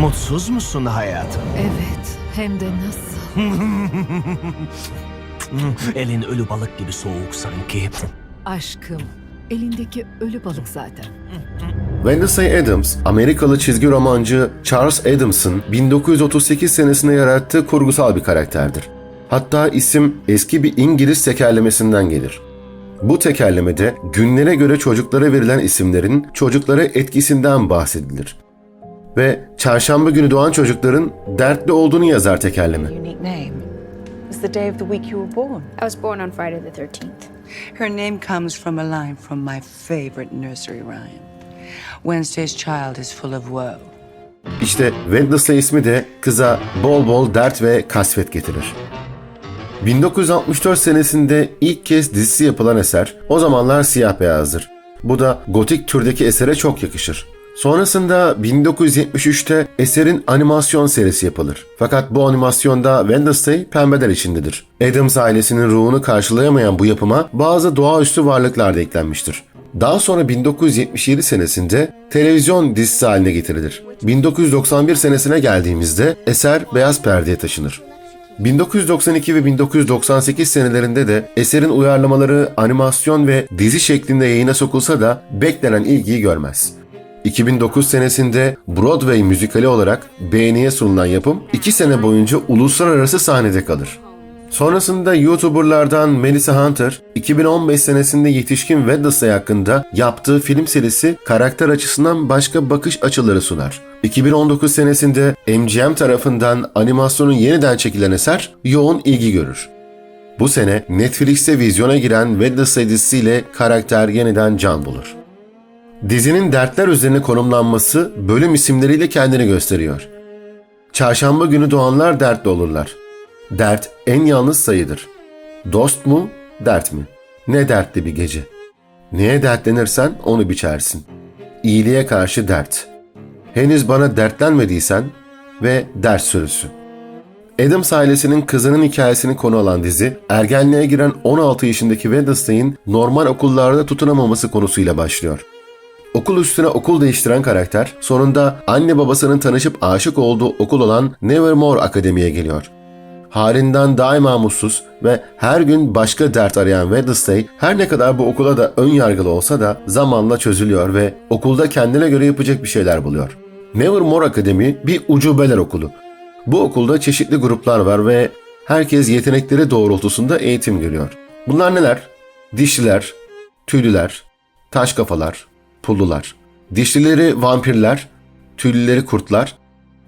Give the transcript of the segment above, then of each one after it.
Mutsuz musun hayatım? Evet, hem de nasıl? Elin ölü balık gibi soğuk sanki. Aşkım, elindeki ölü balık zaten. Wednesday Adams, Amerikalı çizgi romancı Charles Adams'ın 1938 senesinde yarattığı kurgusal bir karakterdir. Hatta isim eski bir İngiliz tekerlemesinden gelir. Bu tekerlemede günlere göre çocuklara verilen isimlerin çocuklara etkisinden bahsedilir. Ve çarşamba günü doğan çocukların dertli olduğunu yazar tekerleme. Unique name. It's the day of the week you were born. I was born on Friday the 13th. Her name comes from a line from my favorite nursery rhyme. Wednesday's child is full of woe. İşte Wednesday ismi de kıza bol bol dert ve kasvet getirir. 1964 senesinde ilk kez dizisi yapılan eser o zamanlar siyah beyazdır. Bu da gotik türdeki esere çok yakışır. Sonrasında 1973'te eserin animasyon serisi yapılır. Fakat bu animasyonda Wednesday pembeler içindedir. Adams ailesinin ruhunu karşılayamayan bu yapıma bazı doğaüstü varlıklar da eklenmiştir. Daha sonra 1977 senesinde televizyon dizisi haline getirilir. 1991 senesine geldiğimizde eser beyaz perdeye taşınır. 1992 ve 1998 senelerinde de eserin uyarlamaları animasyon ve dizi şeklinde yayına sokulsa da beklenen ilgiyi görmez. 2009 senesinde Broadway müzikali olarak beğeniye sunulan yapım 2 sene boyunca uluslararası sahnede kalır. Sonrasında YouTuberlardan Melissa Hunter, 2015 senesinde yetişkin Wednesday hakkında yaptığı film serisi karakter açısından başka bakış açıları sunar. 2019 senesinde MGM tarafından animasyonun yeniden çekilen eser yoğun ilgi görür. Bu sene Netflix'te vizyona giren Wednesday dizisiyle karakter yeniden can bulur. Dizinin dertler üzerine konumlanması bölüm isimleriyle kendini gösteriyor. Çarşamba günü doğanlar dertli olurlar. Dert en yalnız sayıdır. Dost mu, dert mi? Ne dertli bir gece. Neye dertlenirsen onu biçersin. İyiliğe karşı dert. Henüz bana dertlenmediysen ve dert sürüsü. Adams ailesinin kızının hikayesini konu alan dizi, ergenliğe giren 16 yaşındaki Wednesday'in normal okullarda tutunamaması konusuyla başlıyor. Okul üstüne okul değiştiren karakter sonunda anne babasının tanışıp aşık olduğu okul olan Nevermore Akademi'ye geliyor. Halinden daima mutsuz ve her gün başka dert arayan Wednesday her ne kadar bu okula da ön yargılı olsa da zamanla çözülüyor ve okulda kendine göre yapacak bir şeyler buluyor. Nevermore Akademi bir ucubeler okulu. Bu okulda çeşitli gruplar var ve herkes yetenekleri doğrultusunda eğitim görüyor. Bunlar neler? Dişliler, tüylüler, taş kafalar, pullular. Dişlileri vampirler, tüylüleri kurtlar,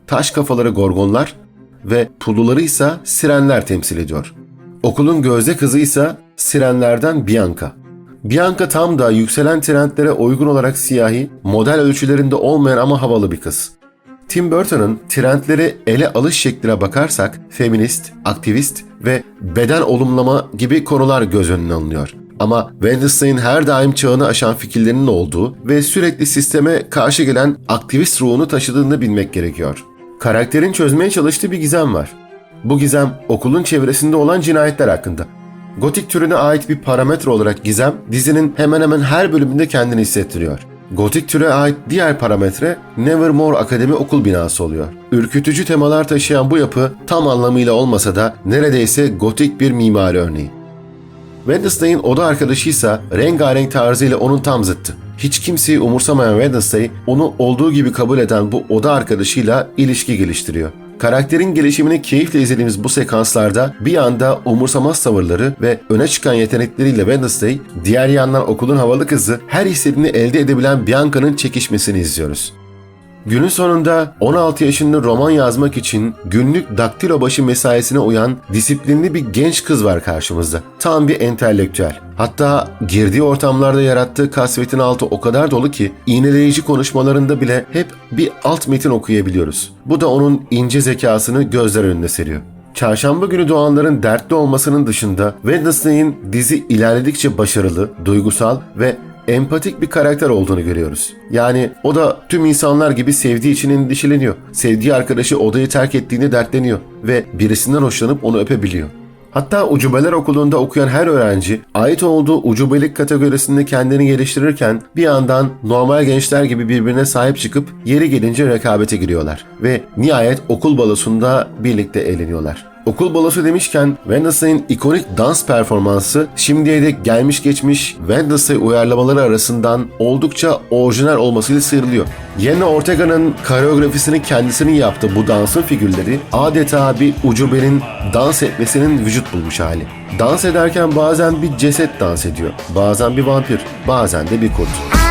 taş kafaları gorgonlar ve pulluları ise sirenler temsil ediyor. Okulun gözde kızı ise sirenlerden Bianca. Bianca tam da yükselen trendlere uygun olarak siyahi, model ölçülerinde olmayan ama havalı bir kız. Tim Burton'ın trendleri ele alış şekline bakarsak feminist, aktivist ve beden olumlama gibi konular göz önüne alınıyor. Ama Wednesday'in her daim çağını aşan fikirlerinin olduğu ve sürekli sisteme karşı gelen aktivist ruhunu taşıdığını bilmek gerekiyor. Karakterin çözmeye çalıştığı bir gizem var. Bu gizem okulun çevresinde olan cinayetler hakkında. Gotik türüne ait bir parametre olarak gizem dizinin hemen hemen her bölümünde kendini hissettiriyor. Gotik türe ait diğer parametre Nevermore Akademi okul binası oluyor. Ürkütücü temalar taşıyan bu yapı tam anlamıyla olmasa da neredeyse gotik bir mimari örneği. Wednesday'in oda arkadaşıysa rengarenk tarzıyla onun tam zıttı. Hiç kimseyi umursamayan Wednesday onu olduğu gibi kabul eden bu oda arkadaşıyla ilişki geliştiriyor. Karakterin gelişimini keyifle izlediğimiz bu sekanslarda bir anda umursamaz tavırları ve öne çıkan yetenekleriyle Wednesday, diğer yandan okulun havalı kızı her istediğini elde edebilen Bianca'nın çekişmesini izliyoruz. Günün sonunda 16 yaşında roman yazmak için günlük daktilo başı mesaisine uyan disiplinli bir genç kız var karşımızda. Tam bir entelektüel. Hatta girdiği ortamlarda yarattığı kasvetin altı o kadar dolu ki iğneleyici konuşmalarında bile hep bir alt metin okuyabiliyoruz. Bu da onun ince zekasını gözler önüne seriyor. Çarşamba günü doğanların dertli olmasının dışında Wednesday'in dizi ilerledikçe başarılı, duygusal ve empatik bir karakter olduğunu görüyoruz. Yani o da tüm insanlar gibi sevdiği için endişeleniyor. Sevdiği arkadaşı odayı terk ettiğinde dertleniyor ve birisinden hoşlanıp onu öpebiliyor. Hatta ucubeler okulunda okuyan her öğrenci ait olduğu ucubelik kategorisinde kendini geliştirirken bir yandan normal gençler gibi birbirine sahip çıkıp yeri gelince rekabete giriyorlar ve nihayet okul balosunda birlikte eğleniyorlar. Okul balosu demişken Wednesday'in ikonik dans performansı şimdiye dek gelmiş geçmiş Wednesday uyarlamaları arasından oldukça orijinal olmasıyla sıyrılıyor. Jenna Ortega'nın koreografisini kendisinin yaptığı bu dansın figürleri adeta bir ucubenin dans etmesinin vücut bulmuş hali. Dans ederken bazen bir ceset dans ediyor, bazen bir vampir, bazen de bir kurt.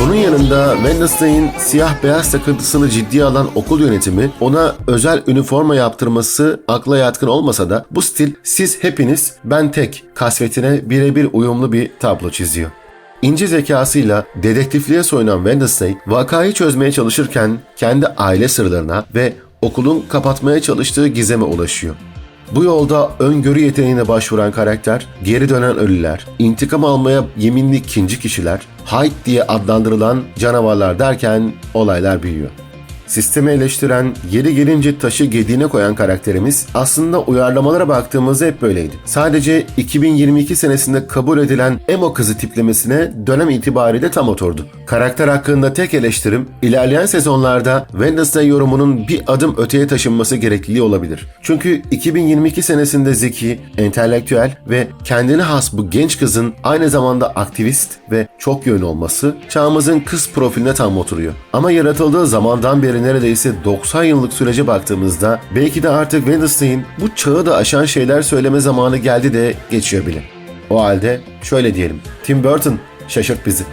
Bunun yanında Wednesday'in siyah beyaz takıntısını ciddiye alan okul yönetimi ona özel üniforma yaptırması akla yatkın olmasa da bu stil siz hepiniz ben tek kasvetine birebir uyumlu bir tablo çiziyor. İnce zekasıyla dedektifliğe soyunan Wednesday vakayı çözmeye çalışırken kendi aile sırlarına ve okulun kapatmaya çalıştığı gizeme ulaşıyor. Bu yolda öngörü yeteneğine başvuran karakter, geri dönen ölüler, intikam almaya yeminli ikinci kişiler, Hyde diye adlandırılan canavarlar derken olaylar büyüyor. Sistemi eleştiren, yeri gelince taşı gediğine koyan karakterimiz aslında uyarlamalara baktığımızda hep böyleydi. Sadece 2022 senesinde kabul edilen emo kızı tiplemesine dönem itibariyle tam oturdu. Karakter hakkında tek eleştirim, ilerleyen sezonlarda Wednesday yorumunun bir adım öteye taşınması gerekliliği olabilir. Çünkü 2022 senesinde zeki, entelektüel ve kendine has bu genç kızın aynı zamanda aktivist ve çok yönlü olması çağımızın kız profiline tam oturuyor. Ama yaratıldığı zamandan beri neredeyse 90 yıllık sürece baktığımızda belki de artık Wednesday'in bu çağı da aşan şeyler söyleme zamanı geldi de geçiyor bile. O halde şöyle diyelim. Tim Burton şaşırt bizi.